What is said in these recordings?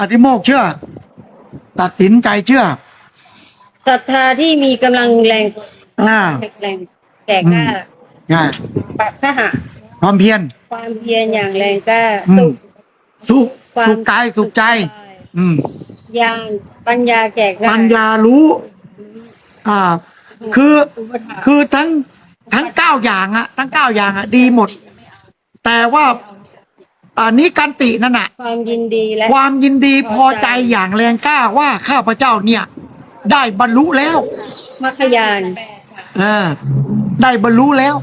อธิโมกข์เชื่อ ตัดสินใจเชื่อศรัทธาที่มีกำลังแรงอ่าแข็งแรงแก่กล้าง่ายปะทหะความเพียรความเพียรอย่างแรงกล้าอืมสุขสุขความสุขกายสุขใจ อืมยางปัญญาแก่กล้าปัญญารู้ อ่า คืออุปถาคือทั้งทั้งเก้าอย่างอะทั้งเก้าอย่างอะดีหมด แต่ว่า อันนี้กันตินั่นน่ะ ความยินดีและ ความยินดีพอใจอย่างแรงกล้าว่าข้าพเจ้าเนี่ย ได้บรรลุแล้วมัคคยาน เออได้บรรลุแล้ว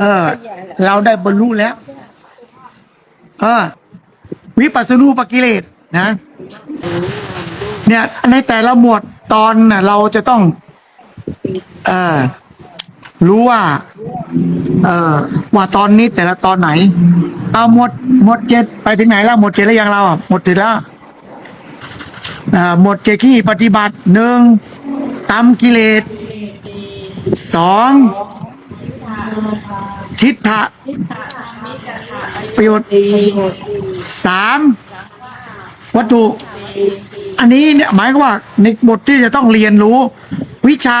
เออ เราได้บรรลุแล้ว เออ วิปัสสนูปกิเลสนะ เนี่ย ในแต่ละหมวดตอนน่ะเราจะต้อง เออ รู้ว่า เออว่าตอนนี้แต่ละตอนไหน เอาหมดหมดเจ็ดไปถึงไหนแล้วหมดเจ็ดแล้วยังเราอะหมดเจ็ดแล้วอ่าหมดเจ็ดขี้ปฏิบัติหนึ่งตามกิเลสสองทิฏฐะประโยชน์สามวัตถุ อันนี้เนี่ยหมายความว่าในบทที่จะต้องเรียนรู้ วิชา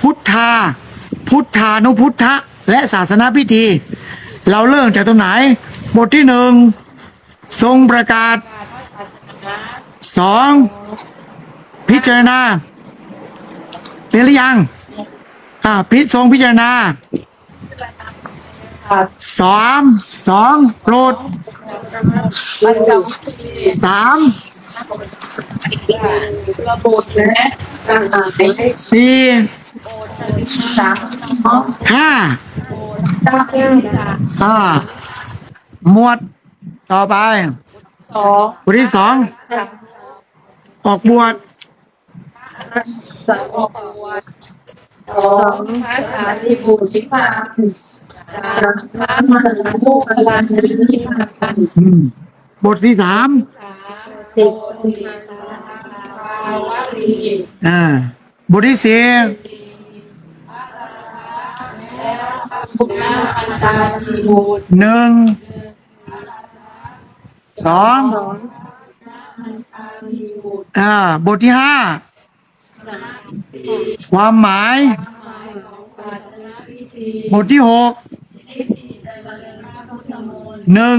พุทธา พุทธานุพุทธะและศาสนาพิธี เราเริ่มจากตรงไหน บทที่หนึ่งทรงประกาศสองพิจารณาเรียนหรือยังอ่าพิทรงพิจารณาสามสองโปรดสาม ระบุและต่างๆในสี่สามห้าเจ้าแก้ามอ่าหมวดต่อไปสองบทที่สองออกบวชสามออกบวชสามสองภาษาลิบูชิพาสามพระมหาโมกขลลานิพพานบทที่สาม สิบภาวะวิจิตอ่าบทที่สี่พุทธปันตาลีบูตหนึ่งสองสองอ่าบทที่ห้าความหมาย บทที่หกหนึ่ง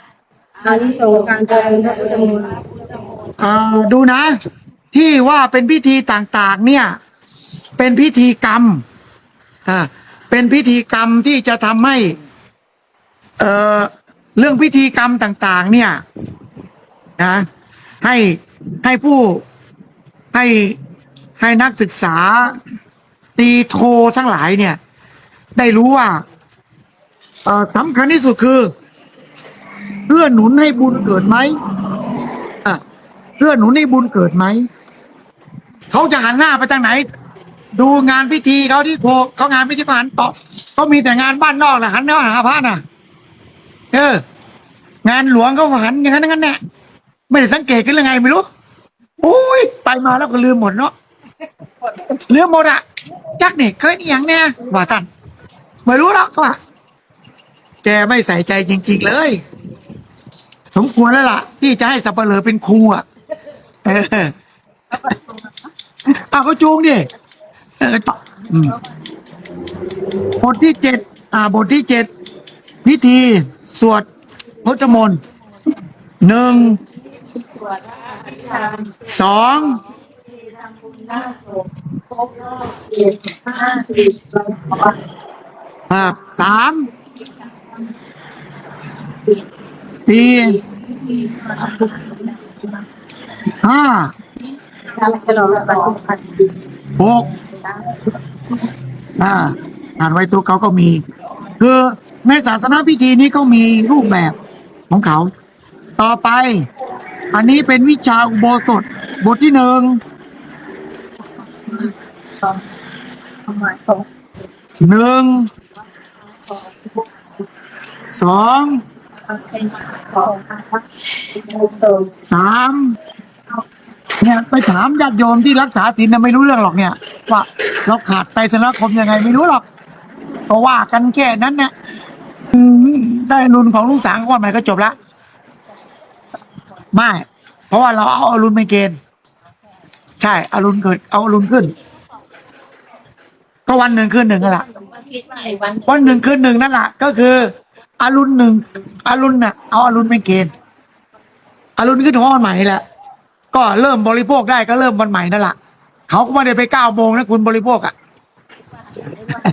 อานิสงส์การเจริญพระพุทธมนต์อ่าดูนะ ที่ว่าเป็นพิธีต่างๆ เนี่ย เป็นพิธีกรรมอ่าเป็นพิธีกรรมที่จะทำให้ เอ่อเรื่องพิธีกรรมต่าง ๆ เนี่ยนะให้ให้ผู้ให้ให้นักศึกษา ตีโททั้งหลายเนี่ย ได้รู้ว่าเอ่อสำคัญที่สุดคือ เพื่อหนุนให้บุญเกิดไหมเพื่อหนุนให้บุญเกิดไหม เขาจะหันหน้าไปทางไหน ดูงานพิธีเขาที่โคเขางานพิธีผ่านต่อเขามีแต่งานบ้านนอกนะหันหน้าหาพระน่ะ เออ งานหลวงเขาหันอย่างนั้นอย่างนั้นแหละไม่ได้สังเกตกันเลยไงไม่รู้โอ้ยไปมาแล้วก็ลืมหมดเนาะลืมหมดอะจักเนี่ยเคยนี่ยังเนี่ยว่าท่านไม่รู้หรอกว่าแกไม่ใส่ใจจริง ๆ เลย สมควรแล้วล่ะ ที่จะให้สับเปลือเป็นครูอะเออเอาก็จูงดิเออต่อบทที่เจ็ดอ่า บทที่เจ็ดพิธีสวดพุทธมนต์หนึ่งสองหน้าศพครบรอบเจ็ดห้าสิบวันอ่าสาม สี่ห้าหกอ่าอ่านไว้ตัวเขาก็มี คือในศาสนาพิธีนี้เขามีรูปแบบของเขา ต่อไป อันนี้เป็นวิชาอุโบสถบทที่หนึ่งหนึ่งสอง เป็นของสามเนี่ยไปถามญาติโยมที่รักษาศีลเนะไม่รู้เรื่องหรอกเนี่ย ว่าเราขาดไปสนาคมยังไงไม่รู้หรอกก็ว่ากันแค่นั้นเนี่ยได้รุนของลูกสางก่อนใหม่ก็จบละไม่เพราะว่าเราเอาอรุณเป็นเกณฑ์ ใช่อรุณเกิด เอาอรุณขึ้น ก็วันหนึ่งคืนหนึ่งนั่นแหละวันวันหนึ่งคืนหนึ่งนั่นแหละก็คือ อรุณหนึ่งอรุณน่ะ เอาอรุณเป็นเกณฑ์อรุณขึ้นห้องวันใหม่นี่แหละ ก็เริ่มบริโภคได้ก็เริ่มวันใหม่นั่นแหละเขาก็ไม่ได้ไปเก้าโมงนะคุณบริโภคอะ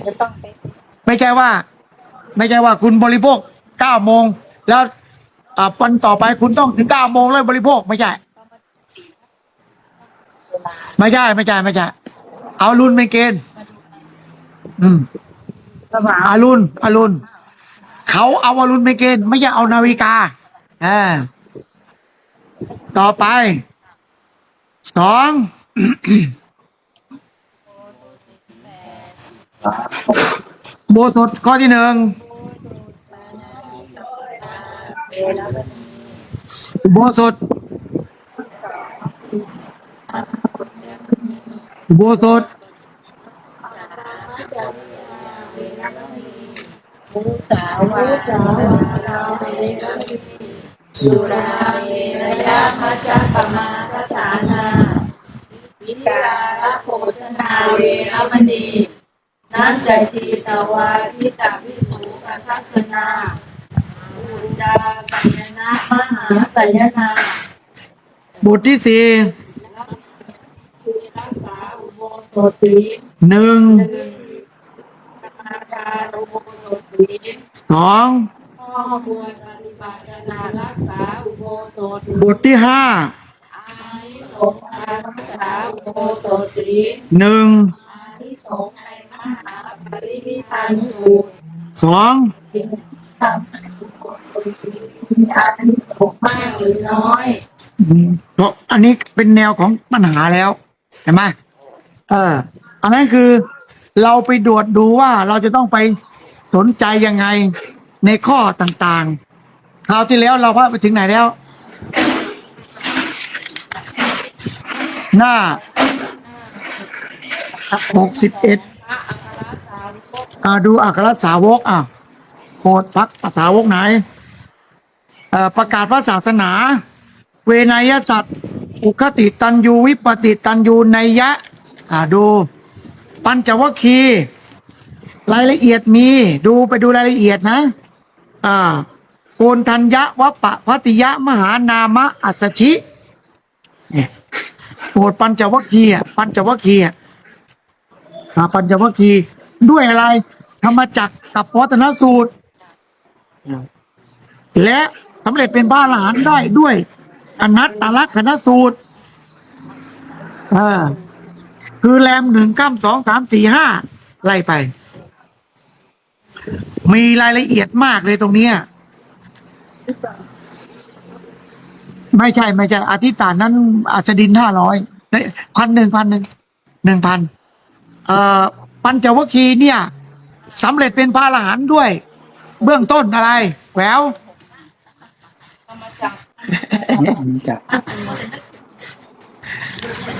จะต้องไปไม่ใช่ว่า ไม่ใช่ว่าคุณบริโภคเก้าโมงแล้วอ่าวันต่อไปคุณต้องถึงเก้าโมงแล้วบริโภคไม่ใช่ไม่ใช่ไม่ใช่ไม่ใช่เอารุณเป็นเกณฑ์ อืมกระบะอารุณอารุณ เขาเอาอารุณเป็นเกณฑ์ไม่ใช่เอานาฬิกาอ่าต่อไป สองโบสถข้อที่หนึ่งโบสถโบสถสาวาสาวาสุราเมรยามัจจปมาสถานาวิกาลโภชนาเวรมณีนันจทีตวาทิตาวิสุกัทัสนาอุจจาสัยนะมหาสัยนาบทที่สี่รักษาอุโบสถศีลหนึ่งอาจารย์อุโบสถศีล สองพ่อควรปฏิบัตินารักษาอุโบสถบทที่ห้าอานิสงส์การรักษาอุโบสถศีลหนึ่งอานิสงส์ในมหาปรินิพพานสูตรสองทำมีอาชีพของมากหรือน้อยเพราะอันนี้เป็นแนวของปัญหาแล้วเห็นไหมเออ อันนั้นคือ เราไปดวดดูว่าเราจะต้องไป สนใจยังไงในข้อต่างๆคราวที่แล้วเราพาไปถึงไหนแล้ว หน้าหกสิบเอ็ดอ่าดูอัครสาวกอะโปรดพักสาษาวกไหนเอ่อประกาศพระศาสนา เวนยสัตว์ อุคติตันยูวิปติตันยูนัยะอ่าดู ปัญจวัคคีย์ รายละเอียดมีดูไปดูรายละเอียดนะอ่าโกนทัญญะวัปปะพัติยะมหานามะอัสชิเนี่ยโปรดปัญจวัคคีย์อะปัญจวัคคีย์อะอ่าปัญจวัคคีย์ด้วยอะไร ธรรมจักรกับวัฒนสูตร และสำเร็จเป็นบ้าหลานได้ด้วย อนัตตลักษณสูตรอ่าคือแรมหนึ่งข้ามสองสามสี่ห้าไล่ไป มีรายละเอียดมากเลยตรงเนี้ยไม่ใช่ไม่ใช่อธิษฐานนั้น อาจจะดินห้าร้อยพันหนึ่งพันหนึ่งหนึ่งพันเอ่อปัญจวัคคีย์เนี่ยสำเร็จเป็นพระอรหันต์ด้วย เบื้องต้นอะไรแหวว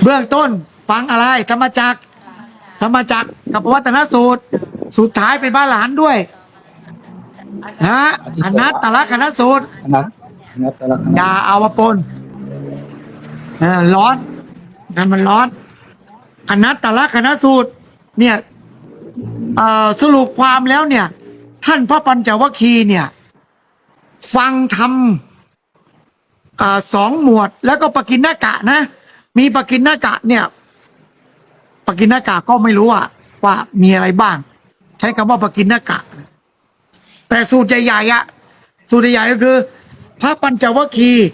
เบื้องต้นฟังอะไร ธรรมจักรธรรมจักรกับวัฒนสูตร สุดท้ายเป็นพระอรหันต์ด้วย ฮะอนัตตลกนสูตรนะนะแต่ละคณะอย่าเอามาปนเออร้อนนั่นมันร้อนอนัตตลกนสูตร เนี่ยเอ่อสรุปความแล้วเนี่ย ท่านพระปัญจวัคคีย์เนี่ย ฟังทำอ่าสองหมวด แล้วก็ปกินนากะนะ มีปกินนากะเนี่ยปกินนากะก็ไม่รู้ว่าว่ามีอะไรบ้าง ใช้คำว่าปกินนากะ แต่สูตรใหญ่ๆอะสูตรใหญ่ก็คือ พระปัญจวัคคีย์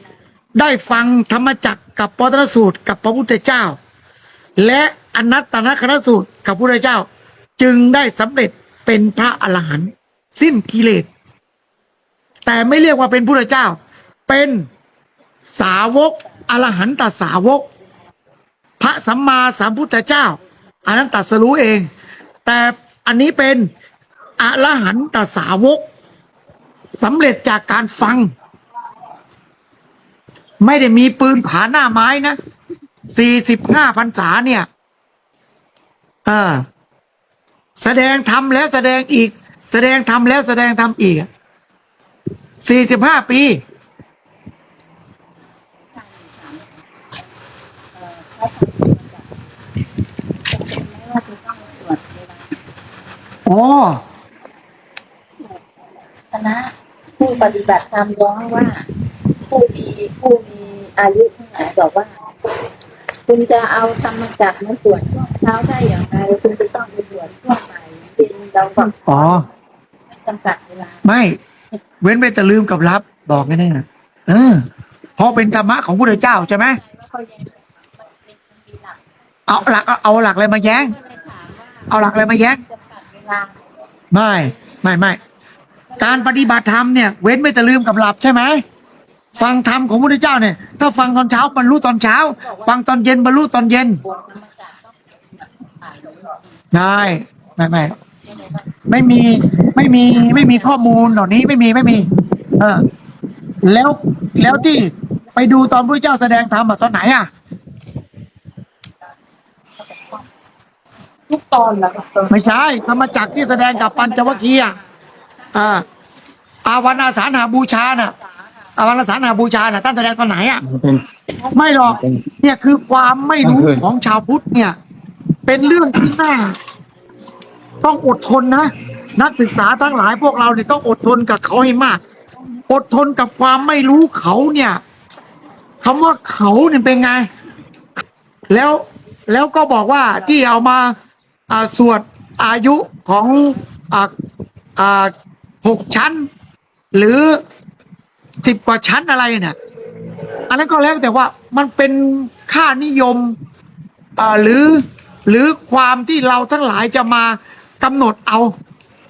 ได้ฟังธรรมจักรกับปตรสูตรกับพระพุทธเจ้า และอนัตตนคณสูตรกับพระพุทธเจ้า จึงได้สำเร็จเป็นพระอรหันต์สิ้นกิเลสแต่ไม่เรียกว่าเป็นพุทธเจ้า เป็นสาวกอรหันตสาวก พระสัมมาสัมพุทธเจ้าอันนั้นตรัสรู้เอง แต่อันนี้เป็น อรหันตสาวกสำเร็จจากการฟัง ไม่ได้มีปืนผาหน้าไม้นะสี่สิบห้าพรรษาเนี่ยเออแสดงทำแล้วแสดงอีก แสดงทำแล้วแสดงทำอีกสี่สิบห้าปีอ๋อ คณะผู้ปฏิบัติธรรมร้องว่า ผู้มีผู้มีอายุทั้งหลายบอกว่า คุณจะเอาธรรมจักรมาสวดช่วงเช้าได้อย่างไรคุณจะต้องไปสวดช่วงบ่ายเป็นเราแบบอ๋อไม่จำกัดเวลาไม่ เว้นไปแต่ลืมกับรับบอกแค่นั้นนะเออเพราะเป็นธรรมะของพระเจ้าใช่ไหมใจว่าเขายังมันเป็นมันมีหลักเอาหลักเอาเอาหลักอะไรมาแย้งก็เลยถามว่าเอาหลักอะไรมาแย้งจำกัดเวลาไม่ ไม่ไม่ การปฏิบัติธรรมเนี่ยเว้นไม่แต่ลืมกับหลับใช่ไหมฟังธรรมของพระเจ้าเนี่ย ถ้าฟังตอนเช้าบรรลุตอนเช้า ฟังตอนเย็นบรรลุตอนเย็นบวชธรรมจักรต้องผ่านหลวงพ่อไม่ไม่ไม่ไม่มีไม่มีไม่มีข้อมูลเหล่านี้ไม่มีไม่มี เออ แล้วแล้วที่ไปดูตอนพระเจ้าแสดงธรรมอะตอนไหนอะทุกตอนแล้วก็ตอนไม่ใช่ธรรมจักรที่แสดงกับปัญจวัคคีย์อะ อ่าอาวันอาสาฬหาบูชาน่ะ อาวันอาสาฬหาบูชาน่ะท่านแสดงตอนไหนอะเป็นไม่หรอก เนี่ยคือความไม่รู้ของชาวพุทธเนี่ย เป็นเรื่องที่น่าต้องอดทนนะนักศึกษาทั้งหลายพวกเราเนี่ยต้องอดทนกับเขาให้มาก อดทนกับความไม่รู้เขาเนี่ยคำว่าเขาเนี่ยเป็นไง แล้วแล้วก็บอกว่าที่เอามาอ่าสวดอายุของอ่าอ่า หกชั้น หรือสิบกว่าชั้นอะไรเนี่ยอันนั้นก็แล้วแต่ว่ามันเป็นค่านิยมอ่าหรือหรือความที่เราทั้งหลายจะมากำหนดเอา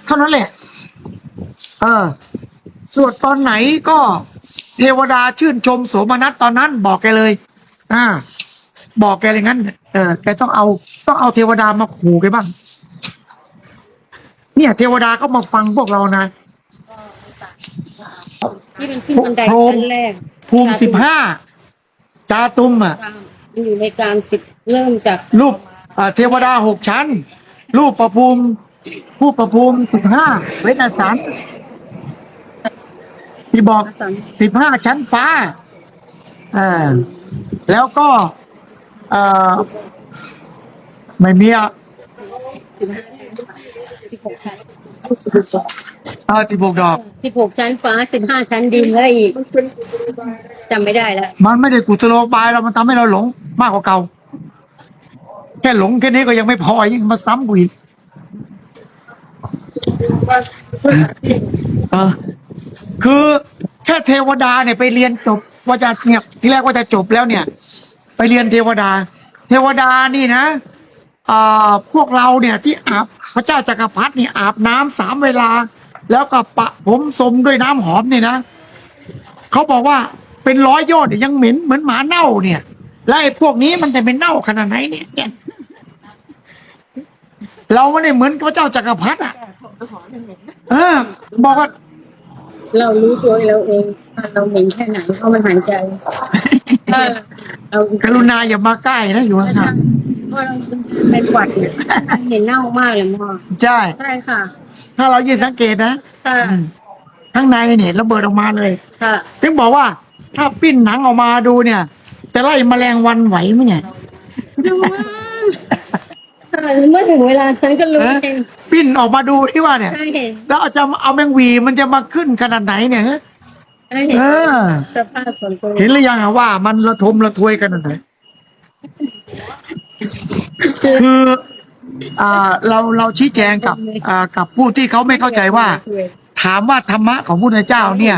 เท่านั้นแหละ เออสวดตอนไหนก็เทวดาชื่นชมโสมนัสตอนนั้นบอกแกเลย อ่า บอกแกอย่างนั้น เออแกต้องเอาต้องเอาเทวดามาขู่แกบ้าง เนี่ย เทวดาก็มาฟังพวกเรานะ ที่เป็นขึ้นบันไดชั้นแรกภูมิสิบห้าจาตุมอะ มันอยู่ในการสิบเริ่มจากรูปเอ่อเทวดาหกชั้น รูปประภูมิ ผู้ประภูมิสิบห้าเวทสันที่บอกอาสันสิบห้าชั้นฟ้าเออแล้วก็เอ่อไม่มีอะสิบห้าชั้นสิบหกชั้น เออสิบหกดอก สิบหกชั้นฟ้าสิบห้าชั้นดินแล้วอีกจำไม่ได้แล้วมันไม่ได้กุศโลบายเรามันทำให้เราหลงมากกว่าเก่า แค่หลงแค่นี้ก็ยังไม่พอยังมาซ้ำกูอีกเออคือแค่เทวดาเนี่ยไปเรียนจบว่าจะเนี่ยที่แรกว่าจะจบแล้วเนี่ย ไปเรียนเทวดา เทวดานี่นะอ่าพวกเราเนี่ยที่อาบพระเจ้าจักรพรรดินี่อาบน้ำสามเวลา แล้วก็ปะผมสมด้วยน้ำหอมนี่นะเขาบอกว่าเป็นร้อยยอดเนี่ยยังเหม็นเหมือนหมาเน่าเนี่ยแล้วไอ้พวกนี้มันจะเป็นเน่าขนาดไหนเนี่ยเนี่ยเราไม่ได้เหมือนพระเจ้าจักรพรรดิอะเออ บอกว่าเรารู้ตัวเราเองว่าเราเหม็นแค่ไหนเพราะมันหายใจถ้าเรากรุณาอย่ามาใกล้นะอยู่ถ้าห่างเพราะเราเป็นหวัดเนี่ยเห็นเน่ามากเลยพ่อๆใช่ใช่ค่ะ ถ้าเรายืนสังเกตนะค่ะข้างในเนี่ยระเบิดออกมาเลย ค่ะ ถึงบอกว่า ถ้าปิ้นหนังออกมาดูเนี่ย จะไล่แมลงวันไหวไหมเนี่ย เมื่อถึงเวลาฉันก็รู้ฮะเองปิ้นออกมาดูที่ว่าเนี่ย ใช่เห็นแล้วเอาจะเอาแมงหวีมันจะมาขึ้นขนาดไหนเนี่ยฮะใช่เห็นเออ สภาพของตัวเห็นหรือยังอะว่ามันระทมระทวยกันขนาดไหนคือ อ่าเราเราชี้แจงกับอ่ากับผู้ที่เขาไม่เข้าใจว่า ถามว่าธรรมะของพระพุทธเจ้าเนี่ย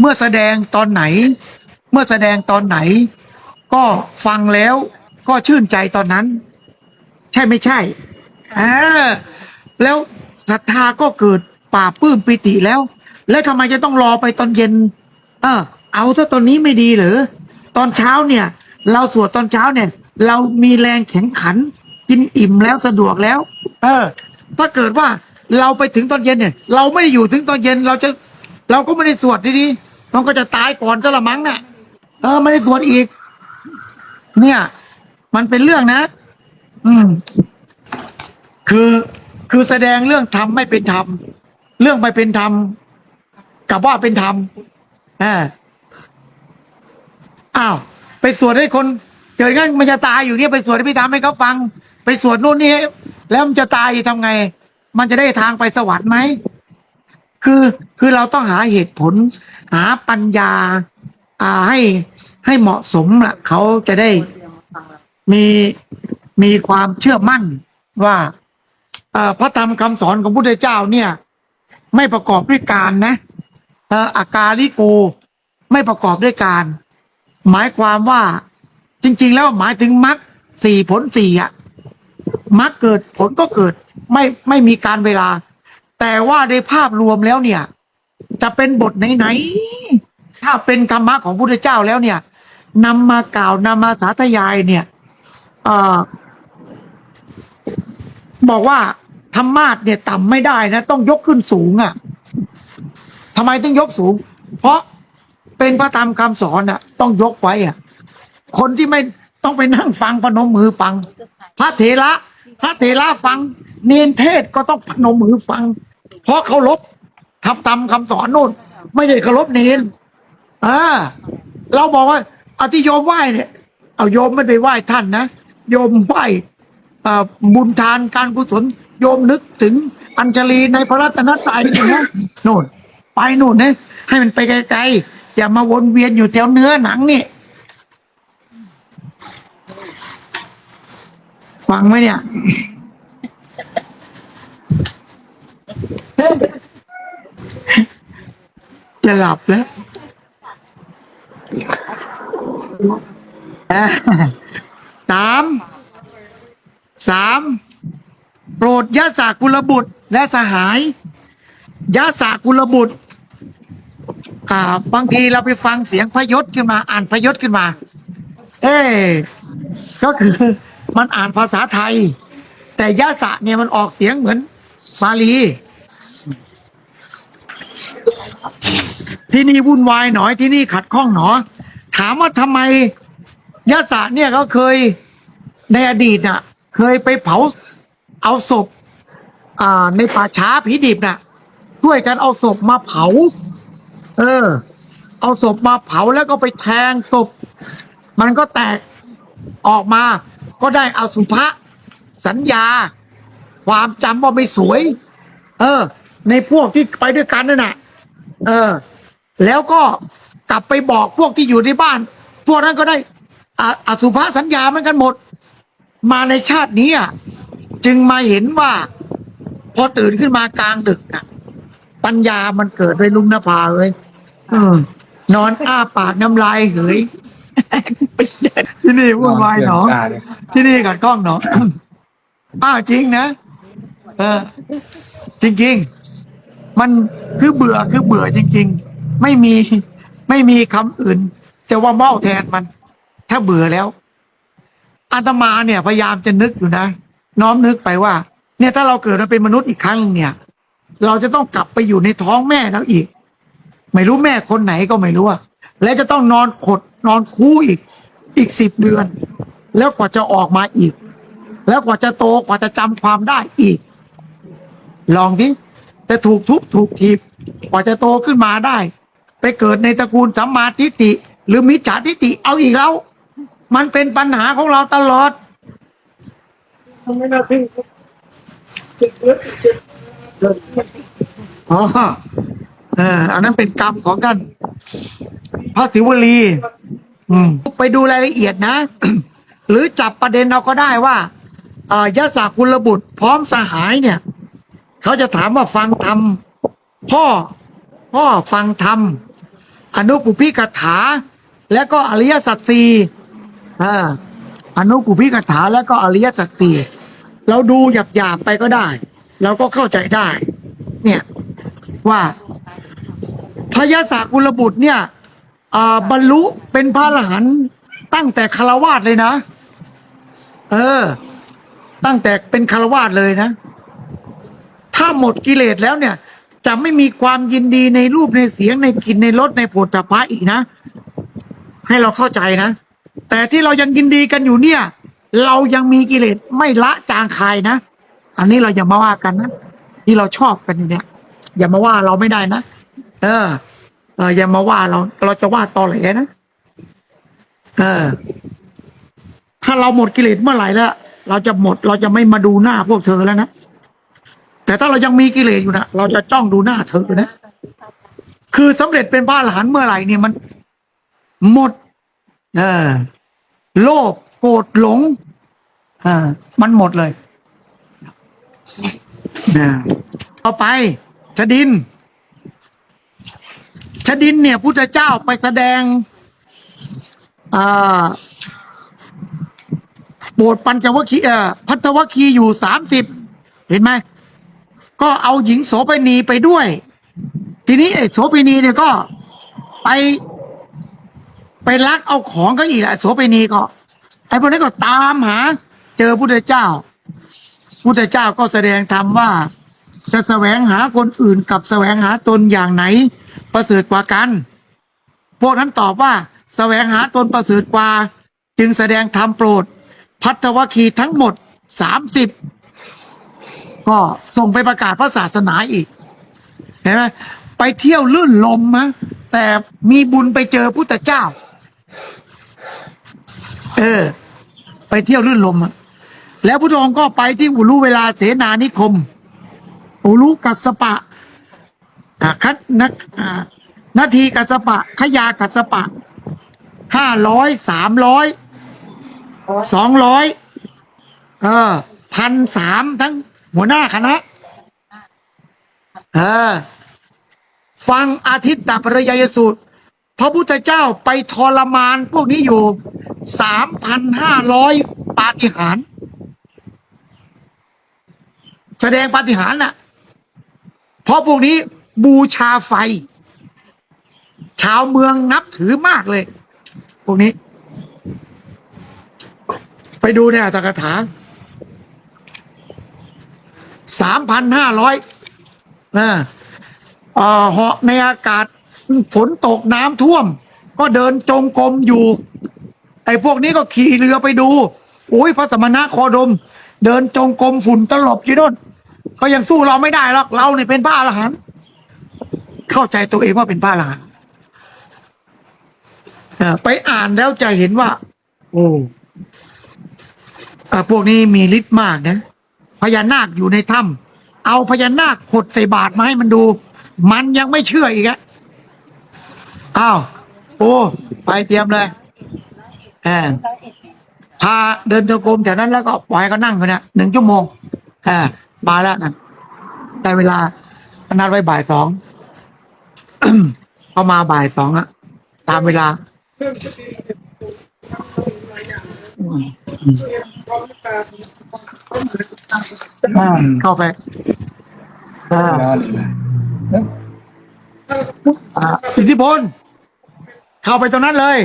เมื่อแสดงตอนไหน เมื่อแสดงตอนไหน ก็ฟังแล้วก็ชื่นใจตอนนั้น ใช่ไม่ใช่เออแล้วศรัทธาก็เกิดป่าปื้มปิติแล้ว แล้วทำไมจะต้องรอไปตอนเย็น เออเอาซะตอนนี้ไม่ดีเหรือตอนเช้าเนี่ย เราสวดตอนเช้าเนี่ย เรามีแรงแข็งขัน กินอิ่มแล้วสะดวกแล้ว เออ ถ้าเกิดว่าเราไปถึงตอนเย็นเนี่ย เราไม่ได้อยู่ถึงตอนเย็นเราจะ เราก็ไม่ได้สวดดีๆมันก็จะตายก่อนซะละมั้งน่ะ เออไม่ได้สวดอีก เนี่ย มันเป็นเรื่องนะ อืม คือคือแสดงเรื่องธรรมไม่เป็นธรรมเรื่องไม่เป็นธรรมกับว่าเป็นธรรมอ่าอ้าว ไปสวดให้คนเกิดงั้นมันจะตายอยู่เนี่ยไปสวดให้พี่ทำให้เขาฟัง ไปสวดนู่นนี่แล้วมันจะตายทำไง มันจะได้ทางไปสวรรค์ไหมคือคือเราต้องหาเหตุผล หาปัญญา อ่าให้ให้เหมาะสมล่ะเขาจะได้มีมีความเชื่อมั่นว่าพระธรรมคำสอนของพุทธเจ้าเนี่ย ไม่ประกอบด้วยการนะอาการลิโกไม่ประกอบด้วยการ หมายความว่าจริง ๆ แล้วหมายถึงมรรคสี่ผลสี่อะ มรรคเกิดผลก็เกิดไม่ไม่มีการเวลา แต่ว่าในภาพรวมแล้วเนี่ย จะเป็นบทไหนๆถ้าเป็นธรรมะของพระพุทธเจ้าแล้วเนี่ยนำมากล่าวนำมาสาธยายเนี่ยเอ่อบอกว่าธรรมาสเนี่ยต่ำไม่ได้นะ ต้องยกขึ้นสูงอะ่ะทำไมต้องยกสูง เพราะเป็นพระธรรมคำสอนอะ่ะ ต้องยกไว้อะ่ะ คนที่ไม่ต้องไปนั่งฟังพนมมือฟัง พระเถระ พระเถระฟัง เนนเทศก็ต้องพนมมือฟัง เพราะเคารพทำตามคำสอนนู่น ไม่ใช่เคารพเนนอ่าเราบอกว่าเอาที่โยมไหว้เนี่ยเอาโยมไม่ไปไหว้ท่านนะโยมไหว้บุญทานการกุศลโยมนึกถึงอัญชลีในพระรัตนตรัยนะโน่น ไปโน่นนะให้มันไปไกลๆอย่ามาวนเวียนอยู่แถวเนื้อหนังนี่ ฟังไหมเนี่ย จะหลับแล้วสามสามโปรดยะสากุลบุตร และสหายยะสากุลบุตร อ่า บางทีเราไปฟังเสียงพยศขึ้นมา อ่านพยศขึ้นมา เอ้ก็คือ มันอ่านภาษาไทย แต่ยะสะเนี่ยมันออกเสียงเหมือนบาลี ที่นี่วุ่นวายหน่อยที่นี่ขัดข้องหนอ ถามว่าทำไมยะสะเนี่ยเขาเคยในอดีตน่ะ เคยไปเผาเอาศพ อ่า ในป่าช้าผีดิบน่ะ ช่วยกันเอาศพมาเผา เออ เอาศพมาเผาแล้วก็ไปแทงศพ มันก็แตกออกมา ก็ได้เอาสุภะสัญญา ความจำว่าไม่สวย เออ ในพวกที่ไปด้วยกันนั่นน่ะ เออ แล้วก็กลับไปบอกพวกที่อยู่ในบ้าน พวกนั้นก็ได้อาอสุภาสัญญาเหมือนกันหมด มาในชาตินี้อะจึงมาเห็นว่า พอตื่นขึ้นมากลางดึกอะ ปัญญามันเกิดในลุมนภาเลยเออนอนอ้าปากน้ำลายเหย ที่นี่วุ่นวายหนอที่นี่ขัดข้องหนออ้าวจริงนะ เออ จริง ๆ มันคือเบื่อคือเบื่อจริง ๆ ไม่มีไม่มีคำอื่น จะว่าเมาแทนมัน ถ้าเบื่อแล้วอาตมาเนี่ย พยายามจะนึกอยู่นะ น้อมนึกไปว่า เนี่ยถ้าเราเกิดมาเป็นมนุษย์อีกครั้งเนี่ย เราจะต้องกลับไปอยู่ในท้องแม่แล้วอีก ไม่รู้แม่คนไหนก็ไม่รู้อะและจะต้องนอนขดนอนคูอีก อีกสิบเดือน แล้วกว่าจะออกมาอีก แล้วกว่าจะโตกว่าจะจำความได้อีก ลองดิแต่ถูกทุบถูกทีบกว่าจะโตขึ้นมาได้ ไปเกิดในตระกูลสัมมาทิฏฐิหรือมิจฉาทิฏฐิเอาอีกแล้ว มันเป็นปัญหาของเราตลอดอ๋อเอออันนั้นเป็นกรรมของกันพระศิวลีอืม ไปดูรายละเอียดนะ หรือจับประเด็นเราก็ได้ว่าอ่อยะสากุลบุตรพร้อมสหายเนี่ย เขาจะถามว่าฟังธรรมพ่อพ่อฟังธรรมอนุปุพิกถา และก็อริยสัจสี่อออนุปุพิกถาแล้วก็อริยสัจสี่เราดูหยาบๆไปก็ได้ เราก็เข้าใจได้ เนี่ยว่าพระยาศากุลบุตรเนี่ย บรรลุเป็นพระอรหันต์ตั้งแต่คารวาสเลยนะ เออ ตั้งแต่เป็นคารวาสเลยนะ ถ้าหมดกิเลสแล้วเนี่ย จะไม่มีความยินดีในรูปในเสียงในกลิ่นในรสในโผฏฐัพพะอีกนะ ให้เราเข้าใจนะ แต่ที่เรายังยินดีกันอยู่เนี่ย เรายังมีกิเลสไม่ละจางคายนะ อันนี้เราอย่ามาว่ากันนะที่เราชอบกันเนี่ย อย่ามาว่าเราไม่ได้นะ เออ เอออย่ามาว่าเรา เราจะว่าตอแหลนะเออ ถ้าเราหมดกิเลสเมื่อไหร่แล้วเราจะหมด เราจะไม่มาดูหน้าพวกเธอแล้วนะแต่ถ้าเรายังมีกิเลสอยู่นะเราจะจ้องดูหน้าเธออยู่นะคือสำเร็จเป็นพระอรหันต์เมื่อไหร่เนี่ยมัน หมดเออโลภโกรธหลงอ่ามันหมดเลยนะต่อไปชดิน ชดินเนี่ยพุทธเจ้าไปแสดงโบสถ์ปัญจวัคคีพัทธวัคคีอยู่สามสิบเห็นไหมก็เอาหญิงโสเภณีไปด้วย ทีนี้ไอ้โสเภณีเนี่ยก็ไป ไปลักเอาของก็อีกแหละโสเภณีก็ไอ้พวกนี้ก็ตามหา เจอพุทธเจ้าพุทธเจ้าก็แสดงธรรมว่า จะแสวงหาคนอื่นกับแสวงหาตนอย่างไหน ประเสริฐกว่ากัน พวกนั้นตอบว่าแสวงหาตนประเสริฐกว่า จึงแสดงธรรมโปรด พัทธวคีทั้งหมดสามสิบก็ส่งไปประกาศพระศาสนาอีกเห็นไหมไปเที่ยวลื่นลมนะแต่มีบุญไปเจอพุทธเจ้า เออ ไปเที่ยวลื่นลมอะแล้วพุทธองค์ก็ไปที่อุรุเวลาเสนานิคม อุรุกัสปะ คัดนักนาทีกัสสปะ ขยากัสสปะห้าร้อยสามร้อยสองร้อยเออพันสามทั้งหัวหน้าคณะเออฟังอาทิตตปริยยสูตร พระพุทธเจ้าไปทรมานพวกนี้อยู่สามพันห้าร้อยปาฏิหาริย์แสดงปาฏิหาริย์น่ะเพราะพวกนี้ บูชาไฟ ชาวเมืองนับถือมากเลย พวกนี้ ไปดูในอัตถกถาสามพันห้าร้อยนะเอ่อเหาะในอากาศฝนตกน้ำท่วม ก็เดินจงกรมอยู่ ไอ้พวกนี้ก็ขี่เรือไปดูโอ้ยพระสมณะโคดม เดินจงกรมฝุ่นตลบอยู่โน่นก็ยังสู้เราไม่ได้หรอกเราเนี่ยเป็นพระอรหันต์ เข้าใจตัวเองว่าเป็นพระอรหันต์เอ่อไปอ่านแล้วจะเห็นว่า โอ้อ่าพวกนี้มีฤทธิ์มากนะพญานาคอยู่ในถ้ำเอาพญานาคขดใส่บาตรมาให้มันดู มันยังไม่เชื่ออีกอะอ้าวโอ้ไปเตรียมเลยเออพาเดินจงกรมแถวนั้นแล้วก็ปล่อยให้เขานั่งไปเนี่ยหนึ่งชั่วโมงเออมาแล้วนั่นได้เวลานัดไว้บ่ายสอง เขามาบ่ายสองอะตามเวลาอ่าเข้าไปอ่าอ่าอิทธิพล เข้าไปตรงนั้นเลย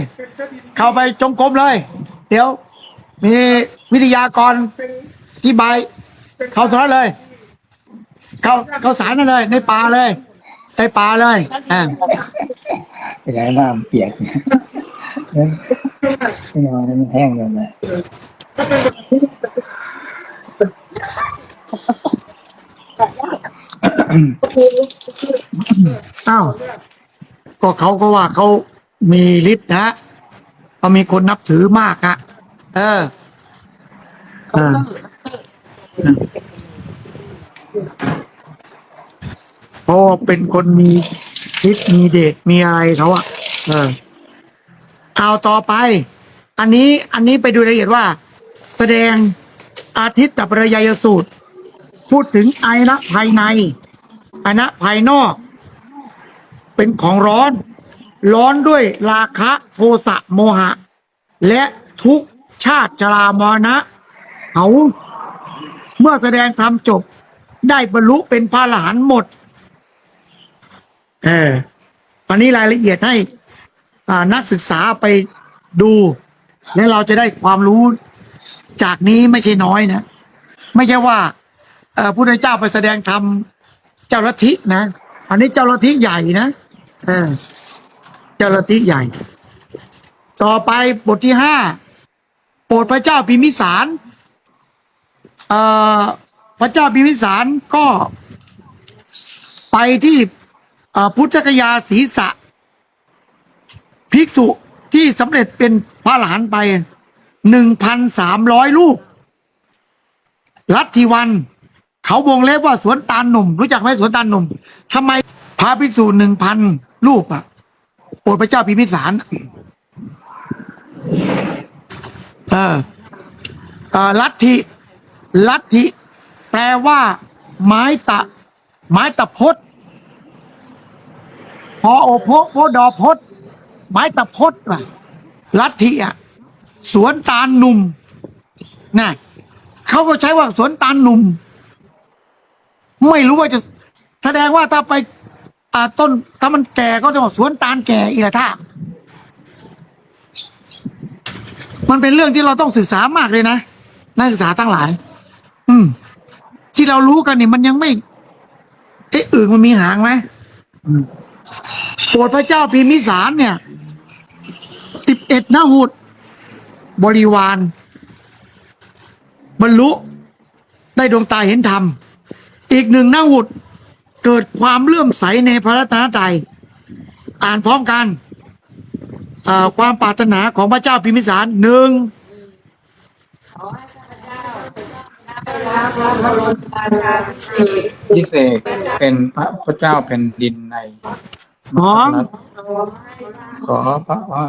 เข้าไปจงกรมเลย เดี๋ยว มีวิทยากรที่บายเข้าตรงนั้นเลย เข้าเข้าสารนั่นเลย ในป่าเลย ในป่าเลยอ่า cái cái làm việc Đấy. cái nào nó hang rồi này อ้าวก็เขาก็ว่าเขามีฤทธิ์นะเขามีคนนับถือมากอะเออ เออ เพราะว่าเป็นคนมีฤทธิ์มีเดชมีอะไรเขาอะเออเอาต่อไป อันนี้อันนี้ไปดูรายละเอียดว่า แสดงอาทิตย์ตปริยยสูตร พูดถึงไอนะภายในไอนะภายนอก เป็นของร้อน ร้อนด้วยราคะโทสะโมหะ และทุกชาติชรามรณะเขาเมื่อแสดงธรรมจบได้บรรลุเป็นพระอรหันต์หมด เออวันนี้รายละเอียดให้อ่านักศึกษาไปดู แล้วเราจะได้ความรู้จากนี้ไม่ใช่น้อยนะ ไม่ใช่ว่าเอ่อพุทธเจ้าไปแสดงธรรมเจ้าลัทธินะ อันนี้เจ้าลัทธิใหญ่นะเออเจ้าลัทธิใหญ่ ต่อไปบทที่ห้าโปรดพระเจ้าพิมิสารเอ่อพระเจ้าพิมิสารก็ไปที่ พุทธคยาศีสะภิกษุที่สำเร็จเป็นพระอรหันไปหนึ่งพันสามร้อยลูกลัทธิวัน เขาวงเล็บว่าสวนตาลหนุ่ม รู้จักไหมสวนตาลหนุ่มทำไมพระภิกษุหนึ่งพันลูกอะโปรดพระเจ้าพิมิสารเออเออลัทธิลัทธิแปลว่า ไม้ตะ ไม้ตะพด พอโอโพโพดอพดไม้ตะพดว่ะลัทธิอะสวนตาลหนุ่มนะเขาก็ใช้ว่าสวนตาลหนุ่ม ไม่รู้ว่าจะ แสดงว่าถ้าไปอ่าต้นถ้ามันแก่ก็จะบอกสวนตาลแก่อีกละท่ามันเป็นเรื่องที่เราต้องศึกษามากเลยนะนักศึกษาทั้งหลาย อืม ที่เรารู้กันนี่มันยังไม่ เอ๊ะอื่นมันมีหางไหมอืม โปรดพระเจ้าพิมิสารเนี่ยสิบเอ็ดนหุดบริวาร บรรลุได้ดวงตาเห็นธรรม อีกหนึ่งนหุดเกิดความเลื่อมใสในพระรัตนตรัยอ่านพร้อมกันความปรารถนาของพระเจ้าพิมิสารหนึ่งพิเศษเป็นพระพระเจ้าแผ่นดินใน สองขอพระว่า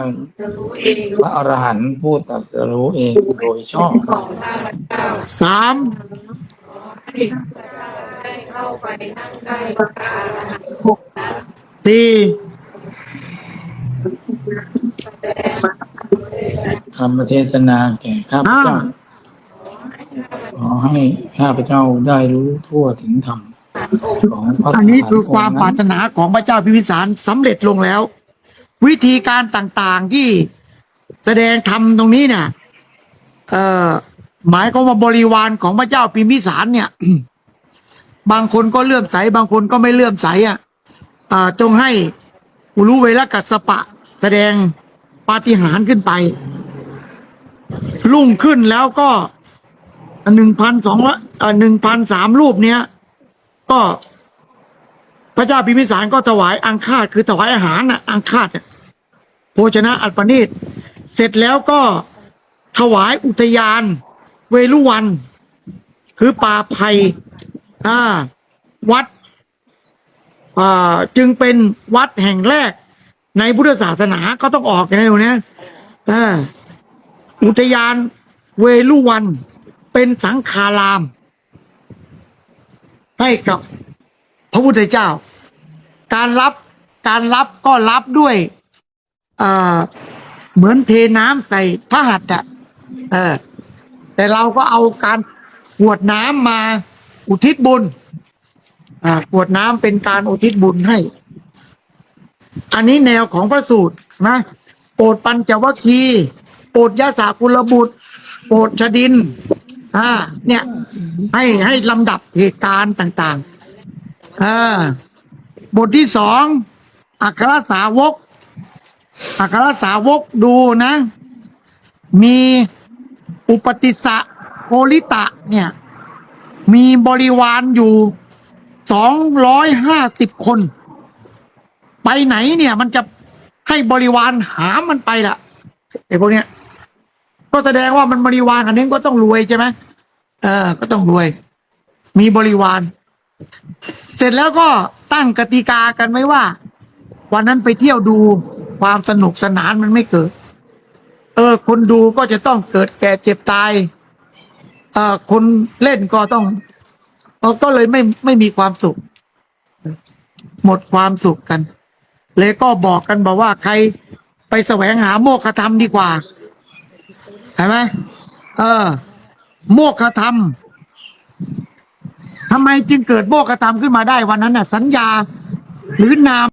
พระอรหันต์ผู้ตรัสรู้เองโดยชอบสามสี่ธรรมเทศนาแก่ข้าพห้าเจ้า ขอให้ข้าพเจ้าได้รู้ทั่วถึงธรรมข อันนี้คือความปรารถนาของพระเจ้าพิมพิสารสำเร็จลงแล้ว วิธีการต่างๆที่แสดงธรรมตรงนี้เนี่ยเอ่อหมายความว่าบริวารของพระเจ้าพิมพิสารเนี่ย บางคนก็เลื่อมใส บางคนก็ไม่เลื่อมใสอะอ่าจงให้อุรุเวลกัสสปะ แสดงปาฏิหาริย์ขึ้นไป รุ่งขึ้นแล้วก็หนึ่งพันสองร้อยหนึ่งพันสามรูปเนี้ย ก็พระเจ้าพิมพิสารก็ถวายอังคาดคือถวายอาหารน่ะอังคาดน่ะโภชนะอัปณิตเสร็จแล้วก็ถวายอุทยาน เวลุวัน คือป่าไผ่อ่าวัดอ่าจึงเป็นวัดแห่งแรก ในพุทธศาสนาก็ต้องออกกันในตรงนี้อ่าอุทยานเวลุวัน เป็นสังฆาราม ให้กับพระพุทธเจ้า การรับการรับก็รับด้วยเอ่อเหมือนเทน้ำใส่พระหัตถ์อะเออแต่เราก็เอาการกวดน้ำมาอุทิศบุญอ่ากวดน้ำเป็นการอุทิศบุญให้ อันนี้แนวของพระสูตรนะโปรดปัญจวัคคีย์โปรดยาสากุลบุตร โปรดชดิน อ่า เนี่ย ให้ให้ลำดับเหตุการณ์ต่างๆอ่าบทที่สองอัครสาวก อัครสาวกดูนะ มีอุปติสสะโกลิตะ เนี่ย มีบริวารอยู่สองร้อยห้าสิบคน ไปไหนเนี่ย มันจะให้บริวารหามันไปละไอ้พวกเนี้ย ก็แสดงว่ามันบริวารอันนี้ก็ต้องรวยใช่ไหมเออ ก็ต้องรวย มีบริวาร เสร็จแล้วก็ตั้งกติกากันไว้ว่า วันนั้นไปเที่ยวดูความสนุกสนานมันไม่เกิด เออ คนดูก็จะต้องเกิดแก่เจ็บตาย เออคนเล่นก็ต้องเออก็เลยไม่ไม่มีความสุข หมดความสุขกัน เลยก็บอกกันบอกว่าใครไปแสวงหาโมฆะธรรมดีกว่า เห็นไหมเออ โมฆะธรรมทำไมจึงเกิดโมฆะธรรมขึ้นมาได้วันนั้นน่ะ สัญญาหรือนาม